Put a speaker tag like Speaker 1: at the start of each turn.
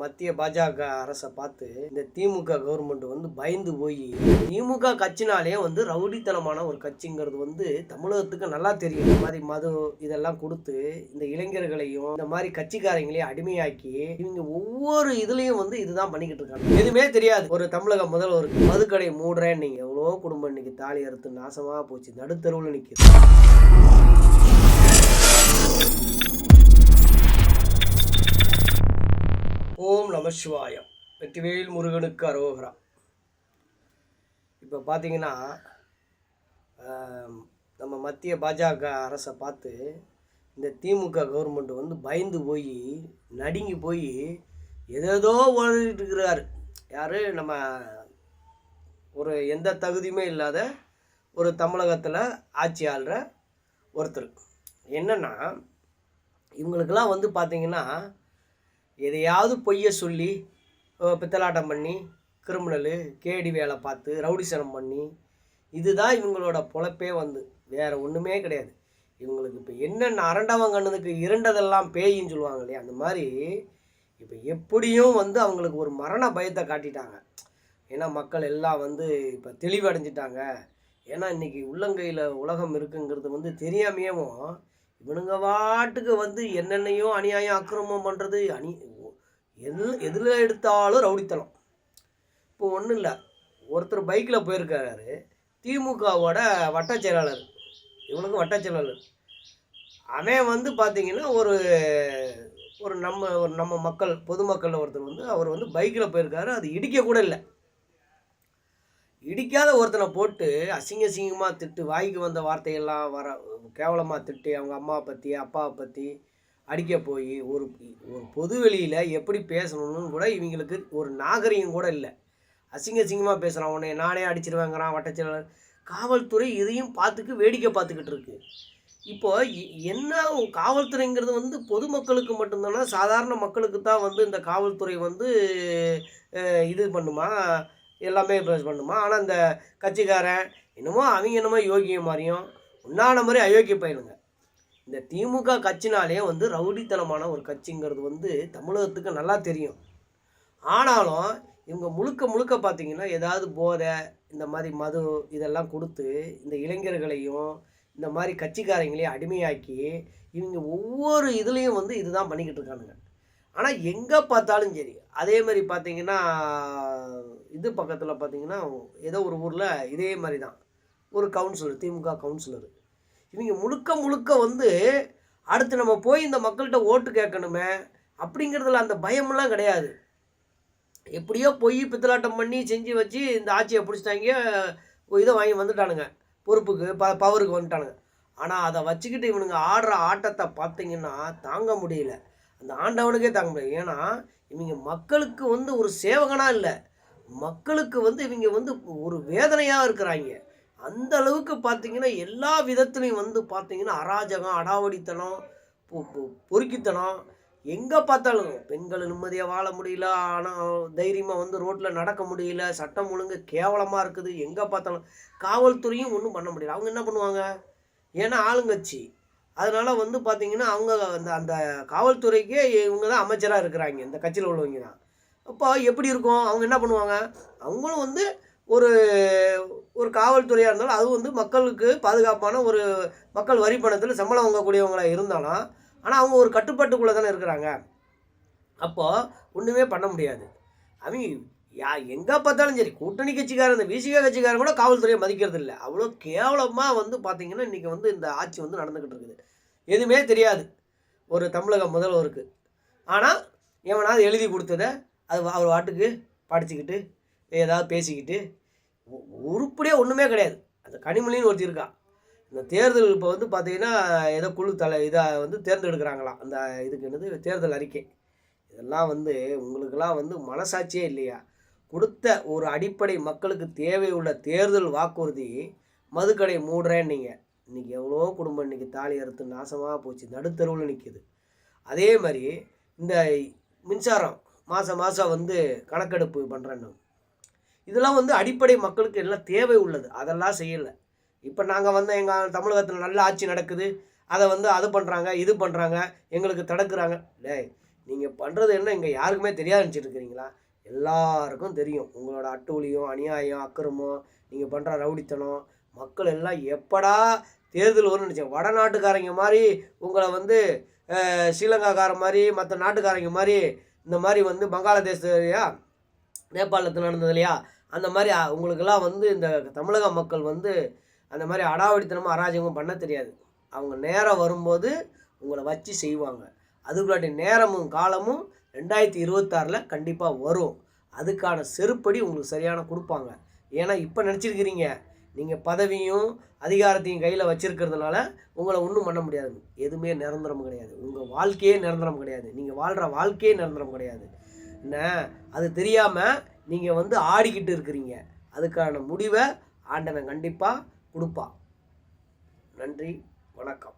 Speaker 1: மத்திய பாஜக அரசை பார்த்து இந்த திமுக கவர்மெண்ட் வந்து பயந்து போய் திமுக கட்சினாலே வந்து ரவுடித்தனமான ஒரு கட்சிங்கிறது வந்து தமிழகத்துக்கு நல்லா தெரியும். இந்த மாதிரி மது இதெல்லாம் கொடுத்து இந்த இளைஞர்களையும் இந்த மாதிரி கட்சிக்காரங்களையும் அடிமையாக்கி இவங்க ஒவ்வொரு இதுலயும் வந்து இதுதான் பண்ணிக்கிட்டு இருக்காங்க. எதுவுமே தெரியாது. ஒரு தமிழக முதல்வருக்கு மதுக்கடை மூடுறேன் நீங்க எவ்வளோ குடும்பம் இன்னைக்கு தாலி அறுத்து நாசமா போச்சு. நடுத்தருவில் நிற்குது ஓம் நம சிவாயம். வெற்றிவேல் முருகனுக்கு அரோகரா. இப்போ பார்த்தீங்கன்னா நம்ம மத்திய பாஜக அரசை பார்த்து இந்த திமுக கவர்மெண்ட் வந்து பயந்து போய் நடுங்கி போய் எதேதோ உழந்துட்டு இருக்கிறாரு. யார்? நம்ம ஒரு எந்த தகுதியுமே இல்லாத ஒரு தமிழகத்தில் ஆட்சி ஆள்ற ஒருத்தர். என்னென்னா இவங்களுக்கெல்லாம் வந்து பார்த்திங்கன்னா எதையாவது பொய்ய சொல்லி பித்தலாட்டம் பண்ணி கிரிமினலு கேடி வேலை பார்த்து ரவுடிசனம் பண்ணி இதுதான் இவங்களோட பொழப்பே வந்து. வேறு ஒன்றுமே கிடையாது. இவங்களுக்கு இப்போ என்னென்ன அரண்டவன் கண்ணதுக்கு இரண்டதெல்லாம் பேயின்னு சொல்லுவாங்க இல்லையா? அந்த மாதிரி இப்போ எப்படியும் வந்து அவங்களுக்கு ஒரு மரண பயத்தை காட்டிட்டாங்க. ஏன்னா மக்கள் எல்லாம் வந்து இப்போ தெளிவடைஞ்சிட்டாங்க. ஏன்னா இன்றைக்கி உள்ளங்கையில் உலகம் இருக்குங்கிறது வந்து தெரியாமையவும் இவனுங்க வாட்டுக்கு வந்து என்னென்னையும் அநியாயம் அக்கிரமம் பண்ணுறது அணி எது எதில் எடுத்தாலும் ரவுடித்தனம். இப்போ ஒன்றும் இல்லை. ஒருத்தர் பைக்கில் போயிருக்காரு. திமுகவோட வட்ட செயலாளர். இவனுக்கு வட்ட செயலாளர். அவன் வந்து பார்த்தீங்கன்னா ஒரு ஒரு நம்ம ஒரு நம்ம மக்கள் பொதுமக்கள் ஒருத்தர் வந்து அவர் வந்து பைக்கில் போயிருக்காரு. அது இடிக்க கூட இல்லை. இடிக்காத ஒருத்தனை போட்டு அசிங்க அசிங்கமாக திட்டு வாய்க்கு வந்த வார்த்தையெல்லாம் வர கேவலமாக திட்டு அவங்க அம்மாவை பற்றி அப்பாவை பற்றி அடிக்க போய் ஒரு ஒரு பொது வெளியில் எப்படி பேசணும்னு கூட இவங்களுக்கு ஒரு நாகரிகம் கூட இல்லை. அசிங்க அசிங்கமாக பேசுகிறான் உன்னை நானே அடிச்சிருவேங்கிறான் வட்டச்செயலாளர். காவல்துறை இதையும் பார்த்துக்கு வேடிக்கை பார்த்துக்கிட்டு இருக்கு. இப்போ என்ன காவல்துறைங்கிறது வந்து பொதுமக்களுக்கு மட்டும்தானா? சாதாரண மக்களுக்கு தான் வந்து இந்த காவல்துறை வந்து இது பண்ணுமா? எல்லாமே பேஸ் பண்ணுமா? ஆனால் இந்த கட்சிக்காரன் என்னமோ அவங்க என்னமோ யோகிய மாதிரியும் உண்டான மாதிரி அயோக்கிய பயிலுங்க இந்த திமுக கட்சினாலே வந்து ரவுடித்தனமான ஒரு கட்சிங்கிறது வந்து தமிழகத்துக்கு நல்லா தெரியும். ஆனாலும் இவங்க முழுக்க முழுக்க பார்த்தீங்கன்னா ஏதாவது போதை இந்த மாதிரி மது இதெல்லாம் கொடுத்து இந்த இளைஞர்களையும் இந்த மாதிரி கட்சிக்காரங்களையும் அடிமையாக்கி இவங்க ஒவ்வொரு இதுலேயும் வந்து இதுதான் பண்ணிக்கிட்டு இருக்கானுங்க. ஆனால் எங்கே பார்த்தாலும் சரி. அதே மாதிரி பார்த்தீங்கன்னா இது பக்கத்தில் பார்த்தீங்கன்னா ஏதோ ஒரு ஊரில் இதே மாதிரி தான். ஒரு கவுன்சிலர் திமுக கவுன்சிலர் இவங்க முழுக்க முழுக்க வந்து அடுத்து நம்ம போய் இந்த மக்கள்கிட்ட ஓட்டு கேட்கணுமே அப்படிங்கிறதுல அந்த பயமெல்லாம் கிடையாது. எப்படியோ போய் பித்தலாட்டம் பண்ணி செஞ்சு வச்சு இந்த ஆட்சியை பிடிச்சிட்டாங்க இதை வாங்கி வந்துட்டானுங்க. பொறுப்புக்கு ப பவருக்கு வந்துட்டானுங்க. ஆனால் அதை வச்சுக்கிட்டு இவனுங்க ஆடுற ஆட்டத்தை பார்த்தீங்கன்னா தாங்க முடியல. அந்த ஆண்டவனுக்கே தாங்க முடியாது. ஏன்னா இவங்க மக்களுக்கு வந்து ஒரு சேவகனாக இல்லை. மக்களுக்கு வந்து இவங்க வந்து ஒரு வேதனையாக இருக்கிறாங்க. அந்த அளவுக்கு பார்த்தீங்கன்னா எல்லா விதத்துலையும் வந்து பார்த்தீங்கன்னா அராஜகம் அடாவடித்தனம் பொ- பொ- பொறுக்கித்தனம். எங்கே பார்த்தாலும் பெண்கள் நிம்மதியாக வாழ முடியல. ஆனால் தைரியமாக வந்து ரோட்டில் நடக்க முடியல. சட்டம் ஒழுங்கு கேவலமாக இருக்குது. எங்கே பார்த்தாலும் காவல்துறையும் ஒன்றும் பண்ண முடியல. அவங்க என்ன பண்ணுவாங்க? ஏன்னா ஆளுங்கட்சி. அதனால வந்து பார்த்தீங்கன்னா அவங்க அந்த அந்த காவல்துறைக்கே இவங்க தான் அமைச்சராக இருக்கிறாங்க இந்த கட்சியில் உள்ளவங்க தான் அப்போ எப்படி இருக்கும்? அவங்க என்ன பண்ணுவாங்க? அவங்களும் வந்து ஒரு ஒரு காவல்துறையாக இருந்தாலும் அது வந்து மக்களுக்கு பாதுகாப்பான ஒரு மக்கள் வரி பணத்தில் சம்பளம் வாங்கக்கூடியவங்களாக இருந்தாலும் ஆனால் அவங்க ஒரு கட்டுப்பாட்டுக்குள்ளே தானே இருக்கிறாங்க. அப்போது ஒன்றுமே பண்ண முடியாது. அவங்க யா எங்கே பார்த்தாலும் சரி கூட்டணி கட்சிக்காரன் இந்த விசிக கட்சிக்காரன் கூட காவல்துறையை மதிக்கிறது இல்லை. அவ்வளோ கேவலமாக வந்து பார்த்தீங்கன்னா இன்றைக்கி வந்து இந்த ஆட்சி வந்து நடந்துக்கிட்டு இருக்குது. எதுவுமே தெரியாது ஒரு தமிழக முதல்வருக்கு. ஆனால் எவனாவது எழுதி கொடுத்ததை அது வா- அவர் வாட்டுக்கு படிச்சுக்கிட்டு ஏதாவது பேசிக்கிட்டு உருப்படியே ஒன்றுமே கிடையாது. அந்த கனிமொழின்னு ஒருத்தி இருக்கா. இந்த தேர்தல் இப்போ வந்து பார்த்தீங்கன்னா ஏதோ குழு தலை இதாக வந்து தேர்ந்தெடுக்கிறாங்களாம் அந்த இதுக்கு என்னது? தேர்தல் அறிக்கை. இதெல்லாம் வந்து உங்களுக்கெல்லாம் வந்து மனசாட்சியே இல்லையா? கொடுத்த ஒரு அடிப்படை மக்களுக்கு தேவையுள்ள தேர்தல் வாக்குறுதி மதுக்கடை மூடுறேன் நீங்கள் இன்றைக்கி எவ்வளோ குடும்பம் இன்றைக்கி தாலி அறுத்து நாசமாக போச்சு. நடுத்தருவில் நிற்கிது அதே மாதிரி இந்த மின்சாரம் மாதம் மாதம் வந்து கணக்கெடுப்பு பண்ணுறேன்னு இதெல்லாம் வந்து அடிப்படை மக்களுக்கு எல்லாம் தேவை உள்ளது. அதெல்லாம் செய்யலை. இப்போ நாங்கள் வந்து எங்கள் தமிழகத்தில் நல்ல ஆட்சி நடக்குது. அதை வந்து அது பண்ணுறாங்க இது பண்ணுறாங்க எங்களுக்கு தடுக்கிறாங்க. டேய் நீங்கள் பண்ணுறது என்ன? இங்கே யாருக்குமே தெரியாது நினச்சிட்டு இருக்கிறீங்களா எல்லாருக்கும் தெரியும். உங்களோட அட்டூழியம் அநியாயம் அக்கிரமம் நீங்கள் பண்ணுற ரவுடித்தனம் மக்கள் எல்லாம் எப்படா தேர்தல் வரும்னு நினச்சேன் வடநாட்டுக்காரங்க மாதிரி உங்களை வந்து அஹ், ஸ்ரீலங்காக்கார மாதிரி மற்ற நாட்டுக்காரங்க மாதிரி இந்த மாதிரி வந்து பங்களாதேஷ்லையா நேபாளத்தில் நடந்தது இல்லையா? அந்த மாதிரி உங்களுக்கெல்லாம் வந்து இந்த தமிழக மக்கள் வந்து அந்த மாதிரி அடாவடித்தனமும் அராஜகமும் பண்ண தெரியாது. அவங்க நேரம் வரும்போது உங்களை வச்சு செய்வாங்க. அதுக்குள்ளாட்டி நேரமும் காலமும் ரெண்டாயிரத்தி இருபத்தாறில் கண்டிப்பாக வரும். அதுக்கான செருப்படி உங்களுக்கு சரியான கொடுப்பாங்க. ஏன்னா இப்போ நினச்சிருக்கிறீங்க. நீங்கள் பதவியும் அதிகாரத்தையும் கையில் வச்சிருக்கிறதுனால உங்களை ஒன்றும் பண்ண முடியாது. எதுவுமே நிரந்தரம் கிடையாது. உங்கள் வாழ்க்கையே நிரந்தரம் கிடையாது. நீங்கள் வாழ்கிற வாழ்க்கையே நிரந்தரம் கிடையாது. என்ன? அது தெரியாமல் நீங்கள் வந்து ஆடிக்கிட்டு இருக்கிறீங்க. அதுக்கான முடிவை ஆண்டவன் கண்டிப்பாக கொடுப்பான். நன்றி. வணக்கம்.